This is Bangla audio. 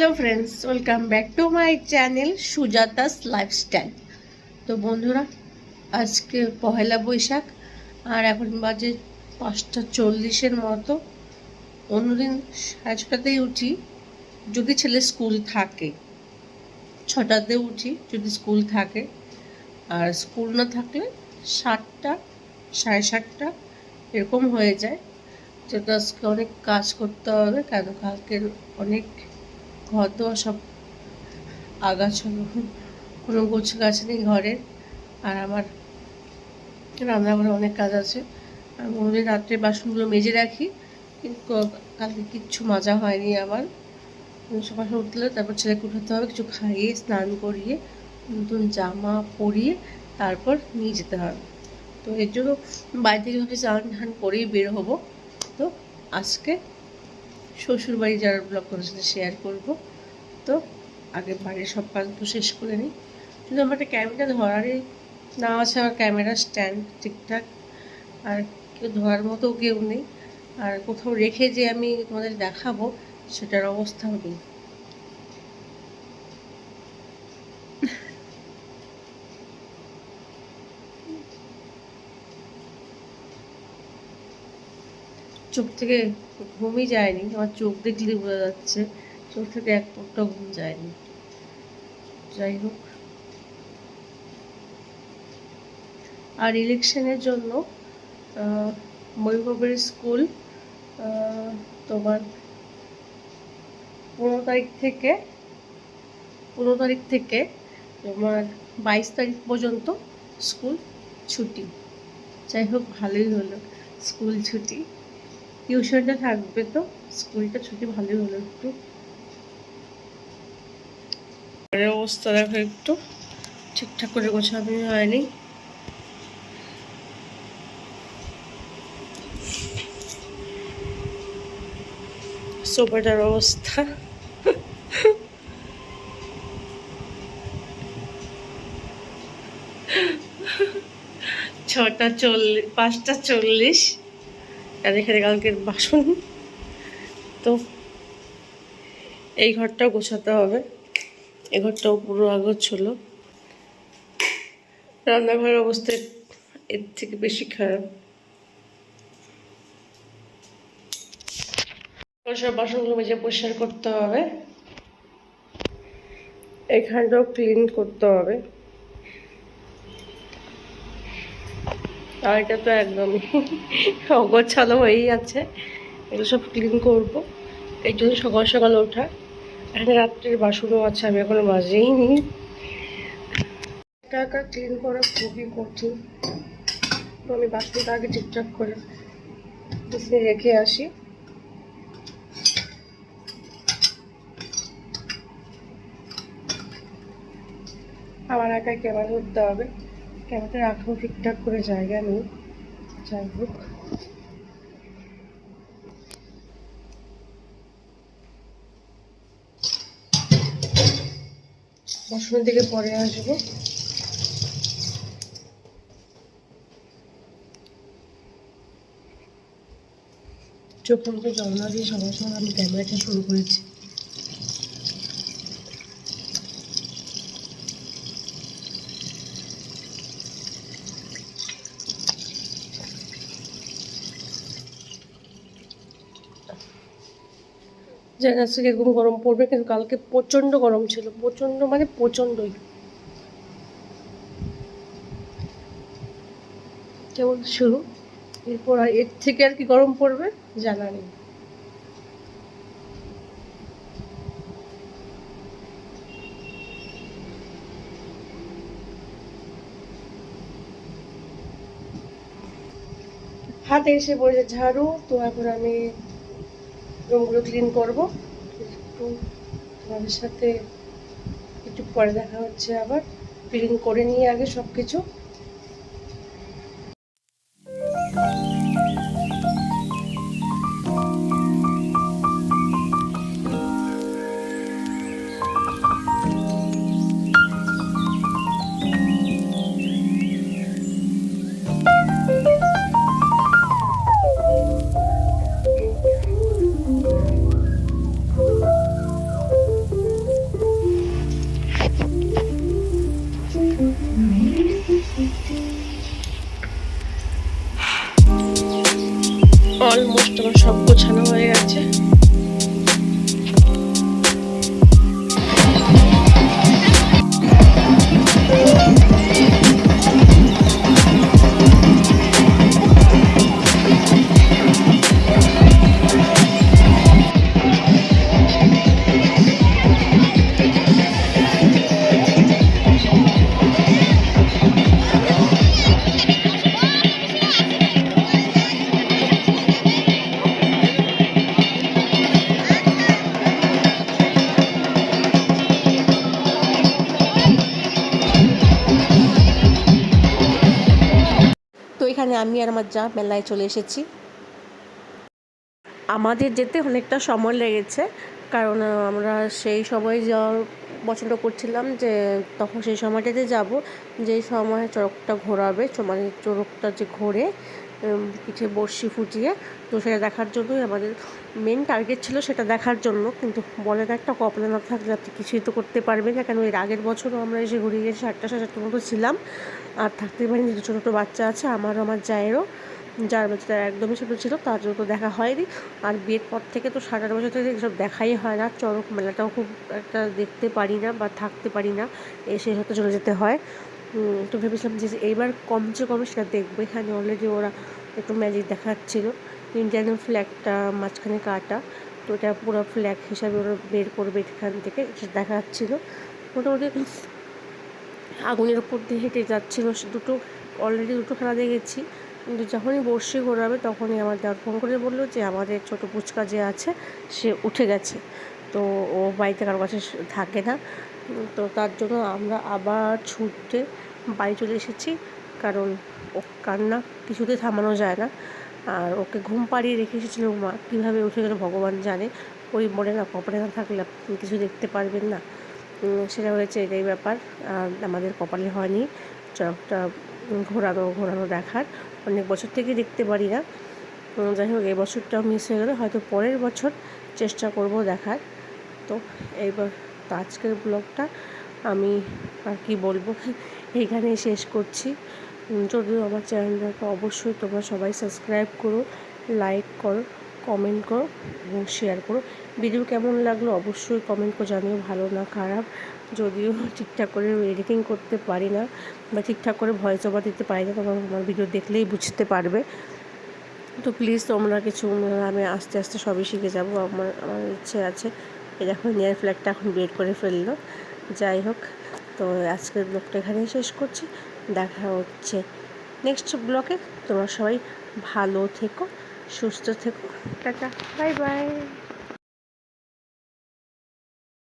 Hello friends welcome back to my channel Sujata's lifestyle তো বন্ধুরা, আজকে পহেলা বৈশাখ, আর এখন বাজে পাঁচটা চল্লিশের মতো। অন্যদিন সাড়ে ছটাতেই উঠি, যদি ছেলে স্কুল থাকে। ছটাতে উঠি, যদি স্কুল থাকে। আর স্কুল না থাকলে সাতটা, সাড়ে সাতটা, এরকম হয়ে যায়। যেটা আজকে অনেক কাজ করতে হবে, কেন কালকে অনেক ঘর দোয়া সব আগাছালো কোনো গোছ গাছ নেই ঘরে আর আমার রান্নাঘরে অনেক কাজ আছে। আর কোনোদিন রাত্রে বাসনগুলো মেজে রাখি, কিন্তু কালকে কিচ্ছু মাজা হয়নি আমার। সকাল উঠলে তারপর ছেলেকে উঠাতে হবে, কিছু খাইয়ে, স্নান করিয়ে, নতুন জামা পরিয়ে তারপর নিয়ে যেতে হবে। তো এর জন্য বাড়ি থেকে স্নান টান করেই বের হব। তো আজকে শ্বশুর বাড়ি যাওয়ার ব্লগ করেছে শেয়ার করব। তো আগে বাড়ির সব কাজগুলো শেষ করে নিই। কিন্তু আমার একটা ক্যামেরা ধরারই না আছে, আমার ক্যামেরা স্ট্যান্ড ঠিকঠাক। আর কেউ ধরার মতো কেউ নেই। আর কোথাও রেখে যে আমি তোমাদের দেখাবো, সেটার অবস্থাও নেই। চোখ থেকে ঘুমই যায়নি, আমার চোখ দেখলে বোঝা যাচ্ছে, চোখ থেকে এক ফোঁটা ঘুম যায়নি। যাই হোক। আর ইলেকশনের জন্য ময়ূরভবের স্কুল তোমার পনেরো তারিখ থেকে, পনেরো তারিখ থেকে তোমার বাইশ তারিখ পর্যন্ত স্কুল ছুটি। যাই হোক, ভালোই হলো, স্কুল ছুটি। টিউশনটা থাকবে তো? স্কুলটা ছুটি ভালোই হলো একটু। অবস্থা দেখো একটু। ঠিকঠাক করে গোছানো হয়নি। সোফাটার অবস্থা। ছটা চল্লিশ পাঁচটা চল্লিশ। আর এখানে কালকের বাসন। তো এই ঘরটাও গোছাতে হবে। এই ঘরটাও পুরো আগর ছিল। রান্নাঘরের অবস্থা এর থেকে বেশি খারাপ। সব বাসনগুলো মেজে পরিষ্কার করতে হবে। এখানটাও ক্লিন করতে হবে। আর এটা তো একদমই অগোছালো হয়েই আছে। এগুলো সব ক্লিন করব। এই জন্য সকাল সকাল ওঠা। এখানে রাত্রের বাসনও আছে, আমি এখনও মাজেই নি একা একা ক্লিন করা খুবই কঠিন। তো আমি বাসনটা আগে ঠিকঠাক করে রেখে আসি। আমার একাই ক্যামেরা ধরতে হবে? ক্যামেরাটা রাখব ঠিকঠাক করে জায়গা নেই। যাই হোক। বাসনের দিকে পরে আসব। চোখ মুখে জল না দিয়ে সবার সময় আমি ক্যামেরাটা শুরু করেছি। জানি আজকে এরকম গরম পড়বে, কিন্তু কালকে প্রচণ্ড গরম ছিল, প্রচণ্ড মানে প্রচণ্ডই। কেমন শুরু? এরপর আর এর থেকে আর কি গরম পড়বে? জানা নেই। হাতে এসে পড়েছে ঝাড়ু, তো এখন আমি রুমগুলো ক্লিন করব। একটু তোমাদের সাথে একটু পরে দেখা হচ্ছে আবার। ক্লিন করে নিয়ে আগে সব কিছু আমার সব গোছানো হয়ে গেছে। আমি আর আমার যা মেলায় চলে এসেছি। আমাদের যেতে অনেকটা সময় লেগেছে, কারণ আমরা সেই সময় যাওয়ার পছন্দ করছিলাম যে, তখন সেই সময়টাতে যাব। যেই সময় চড়কটা ঘোরাবে মানে চড়কটা যে ঘোরে পিঠে বড়শি ফুটিয়ে। তো সেটা দেখার জন্যই আমাদের মেন টার্গেট ছিল সেটা দেখার জন্য। কিন্তু বলে না একটা কপালে না থাকলে আপনি কিছুই তো করতে পারবেন না। কেন এর আগের বছরও আমরা এসে ঘুরে গেছি সাড়ে চারটার মতো ছিলাম। আর থাকতে পারিনি ছোটো ছোটো বাচ্চা আছে আমারও আমার জায়েরও। যার বাচ্চাটা একদমই ছোটো ছিল, তার জন্য তো দেখা হয়নি। আর বিয়ের পর থেকে তো সাত আট বছর থেকে এসব দেখাই হয় না। চরক মেলাটাও খুব একটা দেখতে পারি না বা থাকতে পারি না। এসে হয়তো চলে যেতে হয়। তো ভেবেছিলাম যে এইবার কমছে কমে সেটা দেখব। এখানে অলরেডি ওরা একটু ম্যাজিক দেখাচ্ছিল। ইন্ডিয়ান ফ্ল্যাগটা মাঝখানে কাটা, তো এটা পুরো ফ্ল্যাগ হিসাবে ওরা বের করবে এখান থেকে সেটা দেখাচ্ছিল। মোটামুটি আগুনের উপর দিয়ে হেঁটে যাচ্ছিল দুটো অলরেডি দুটো খেলা দেখেছি। কিন্তু যখনই বর্ষি ঘোরাবে তখনই আমার দেওয়ার ফোন করে বলল যে আমাদের ছোটো পুচকা যে আছে, সে উঠে গেছে। তো ও বাড়িতে কারও কাছে থাকে না। তো তার জন্য আমরা আবার ছুটতে বাড়ি চলে এসেছি। কারণ ও কান্না কিছুতে থামানো যায় না। আর ওকে ঘুম পাড়িয়ে রেখে এসেছিল মা। কীভাবে উঠে গেল ভগবান জানে। ওই মনে না কপালে না থাকলে আপনি কিছু দেখতে পারবেন না। সেটা হয়েছে এটাই ব্যাপার। আর আমাদের কপালে হয়নি। চরকটা ঘোরানো ঘোরানো দেখার। অনেক বছর থেকে দেখতে পারি না। যাই হোক, এই বছরটাও মিস হয়ে গেলো। হয়তো পরের বছর চেষ্টা করব দেখার। তো এইবার তো আজকের ব্লগটা আমি আর কি বলব? এইখানেই শেষ করছি। যদিও আমার চ্যানেলটাকে অবশ্যই তোমরা সবাই সাবস্ক্রাইব করো, লাইক করো, কমেন্ট করো এবং শেয়ার করো। ভিডিও কেমন লাগল অবশ্যই কমেন্ট করে জানিও, ভালো না খারাপ? যদিও ঠিকঠাক করে এডিটিং করতে পারি না বা ঠিকঠাক করে ভয়েস ওভার দিতে পারি না তোমরা আমার ভিডিও দেখলেই বুঝতে পারবে। তো প্লিজ তোমরা কিছু, আমি আস্তে আস্তে সবই শিখে যাব, আমার আমার ইচ্ছে আছে। এই দেখো নিয়ার ফ্ল্যাগটা এখন বের করে ফেলল। যাই হোক, তো আজকের ব্লগটা এখানেই শেষ করছি। দেখা হচ্ছে নেক্সট ব্লকে তোমরা সবাই ভালো থেকো, সুস্থ থেকো। Tata bye bye